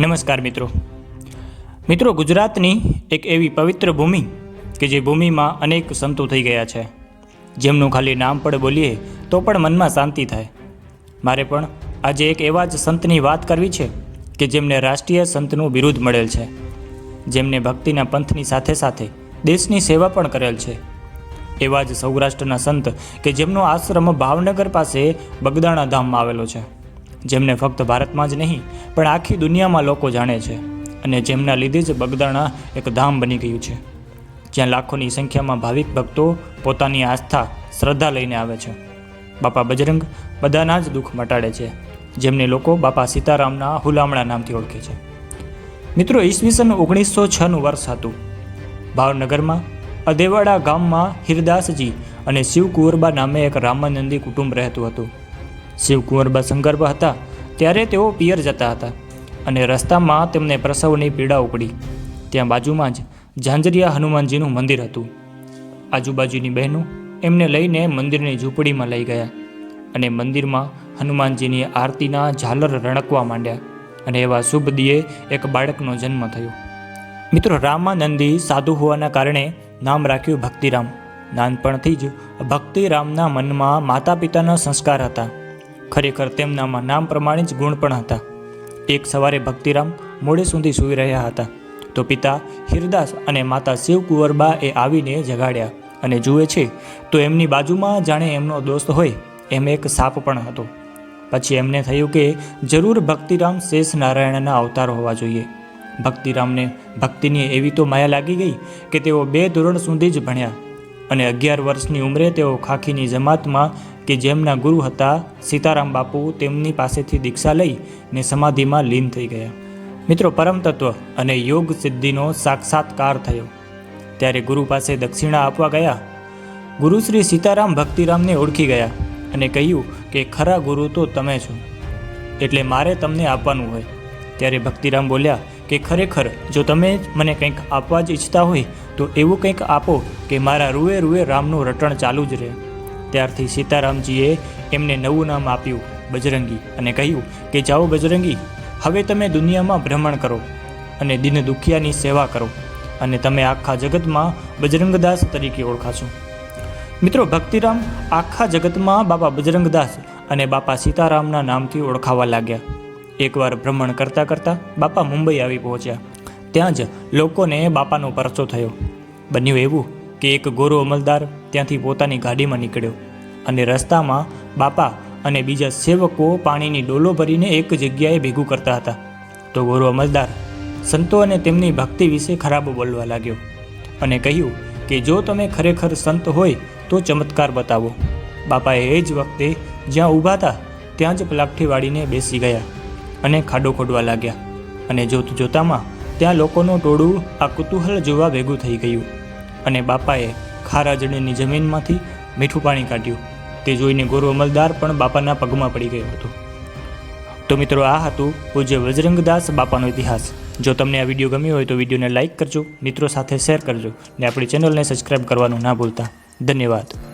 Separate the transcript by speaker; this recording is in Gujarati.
Speaker 1: નમસ્કાર મિત્રો. મિત્રો, ગુજરાતની એક એવી પવિત્ર ભૂમિ કે જે ભૂમિમાં અનેક સંતો થઈ ગયા છે. જેમનું ખાલી નામ પણ બોલીએ તો પણ મનમાં શાંતિ થાય. મારે પણ આજે એક એવા જ સંતની વાત કરવી છે કે જેમને રાષ્ટ્રીય સંતનું બિરુદ મળેલ છે. જેમને ભક્તિના પંથની સાથે સાથે દેશની સેવા પણ કરેલ છે. એવા જ સૌરાષ્ટ્રના સંત કે જેમનો આશ્રમ ભાવનગર પાસે બગદાણા ધામમાં આવેલો છે. જેમને ફક્ત ભારતમાં જ નહીં, પણ આખી દુનિયામાં લોકો જાણે છે અને જેમના લીધે જ બગદાણા એક ધામ બની ગયું છે. જ્યાં લાખોની સંખ્યામાં ભાવિક ભક્તો પોતાની આસ્થા, શ્રદ્ધા લઈને આવે છે. બાપા બજરંગ બધાના જ દુઃખ મટાડે છે, જેમને લોકો બાપા સીતારામના હુલામણા નામથી ઓળખે છે. મિત્રો ઈસવીસન ઓગણીસો છનું વર્ષ હતું. ભાવનગરમાં અદેવાડા ગામમાં હિરદાસજી અને શિવકુંવરબા નામે એક રામાનંદી કુટુંબ રહેતું હતું. શિવકુંવરબા બસંગર્ભ હતા, ત્યારે તેઓ પિયર જતા હતા અને રસ્તામાં તેમને પ્રસવની પીડા ઉપડી. ત્યાં બાજુમાં જ ઝાંઝરિયા હનુમાનજીનું મંદિર હતું. આજુબાજુની બહેનો એમને લઈને મંદિરની ઝૂંપડીમાં લઈ ગયા અને મંદિરમાં હનુમાનજીની આરતીના ઝાલર રણકવા માંડ્યા અને એવા શુભ દિયે એક બાળકનો જન્મ થયો. મિત્રો, રામાનંદી સાધુ હોવાના કારણે નામ રાખ્યું ભક્તિરામ. નાનપણથી જ ભક્તિરામના મનમાં માતા પિતાના સંસ્કાર હતા. ખરેખર તેમનામાં નામ પ્રમાણે જ ગુણ પણ હતા. એક સવારે ભક્તિરામ મોડે સુધી સૂઈ રહ્યા હતા. તો પિતા હિરદાસ અને માતા શિવકુંવરબા એ આવીને જગાડ્યા અને જુએ છે, તો એમની બાજુમાં જાણે એમનો દોસ્ત હોય. એમ એક સાપ પણ હતો. પછી એમને થયું કે જરૂર ભક્તિરામ શેષ નારાયણના અવતાર હોવા જોઈએ. ભક્તિરામને ભક્તિની એવી તો માયા લાગી ગઈ કે તેઓ બે ધોરણ સુધી જ ભણ્યા અને અગિયાર વર્ષની ઉંમરે તેઓ ખાખીની જમાતમાં કે જેમના ગુરુ હતા, સીતારામ બાપુ તેમની પાસેથી દીક્ષા લઈ ને સમાધિમાં લીન થઈ ગયા. મિત્રો, પરમ તત્વ અને યોગ સિદ્ધિનો સાક્ષાત્કાર થયો. ત્યારે ગુરુ પાસે દક્ષિણા આપવા ગયા. ગુરુ શ્રી સીતારામ ભક્તિરામને ઓળખી ગયા અને કહ્યું કે, ખરા ગુરુ તો તમે છો. એટલે મારે તમને આપવાનું હોય. ત્યારે ભક્તિરામ બોલ્યા કે, ખરેખર જો તમે મને કંઈક આપવા જ ઈચ્છતા હોય, તો એવું કંઈક આપો કે મારા રૂએ રૂએ રામનું રટણ ચાલુ જ રહે. ત્યારથી સીતારામજીએ એમને નવું નામ આપ્યું, બજરંગી, અને કહ્યું કે, જાઓ બજરંગી, હવે તમે દુનિયામાં ભ્રમણ કરો અને દિન દુખિયાની સેવા કરો અને તમે આખા જગતમાં બજરંગદાસ તરીકે ઓળખાશો. મિત્રો, ભક્તિરામ આખા જગતમાં બાપા બજરંગદાસ અને બાપા સીતારામના નામથી ઓળખાવા લાગ્યા. એકવાર ભ્રમણ કરતાં કરતાં બાપા મુંબઈ આવી પહોંચ્યા. ત્યાં જ લોકોને બાપાનો પરચો થયો. બન્યું એવું કે એક ગોરો અમલદાર ત્યાંથી પોતાની ગાડીમાં નીકળ્યો અને રસ્તામાં બાપા અને બીજા સેવકો પાણીની ડોલો ભરીને એક જગ્યાએ ભેગું કરતા હતા. તો ગોરો અમલદાર સંતો અને તેમની ભક્તિ વિશે ખરાબ બોલવા લાગ્યો અને કહ્યું કે જો તમે ખરેખર સંત હોય તો ચમત્કાર બતાવો. બાપાએ એ જ વખતે જ્યાં ઊભા હતા ત્યાં જ પલાઠી વાળીને બેસી ગયા અને ખાડો ખોડવા લાગ્યા અને જોત જોતામાં ત્યાં લોકોનું ટોળું આ કુતૂહલ જોવા ભેગું થઈ ગયું. અને બાપાએ ખારાજણીની જમીનમાંથી મીઠું પાણી કાઢ્યું. તે જોઈને ગોરુ અમલદાર પણ બાપાના પગમાં પડી ગયો હતો. તો મિત્રો, આ હતું પૂજ્ય વજરંગદાસ બાપાનો ઇતિહાસ. જો તમને આ વીડિયો ગમ્યો હોય તો વિડીયોને લાઇક કરજો, મિત્રો સાથે શેર કરજો, ને આપણી ચેનલને સબસ્ક્રાઈબ કરવાનું ના ભૂલતા. ધન્યવાદ.